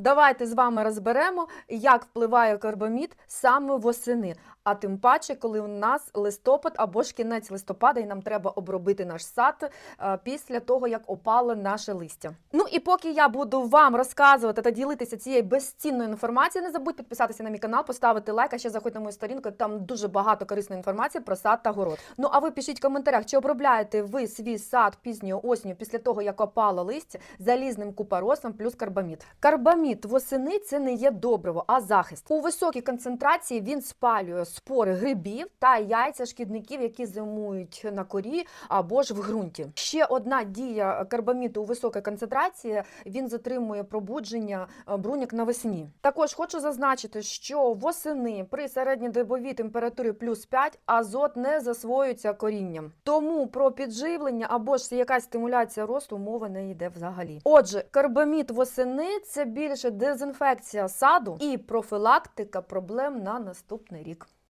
Давайте з вами розберемо, як впливає карбамід саме восени. А тим паче, коли у нас листопад або ж кінець листопада, і нам треба обробити наш сад е, після того, як опало наше листя. Ну і поки я буду вам розказувати та ділитися цією безцінною інформацією, не забудь підписатися на мій канал, поставити лайк, а ще заходь на мою сторінку. Там дуже багато корисної інформації про сад та город. Ну а ви пишіть в коментарях, чи обробляєте ви свій сад пізньою осінню після того, як опало листя залізним купоросом плюс карбамід. Карбамід восени це не є добриво, а захист. У високій концентрації він спалює спори грибів та яйця шкідників, які зимують на корі або ж в ґрунті. Ще одна дія карбаміду у високій концентрації він затримує пробудження е, бруньок навесні. Також хочу зазначити, що восени при середньодобовій температурі плюс 5 азот не засвоюється корінням. Тому про підживлення або ж якась стимуляція росту мови не йде взагалі. Отже, карбамід восени це більше дезінфекція саду і профілактика проблем на наступний рік.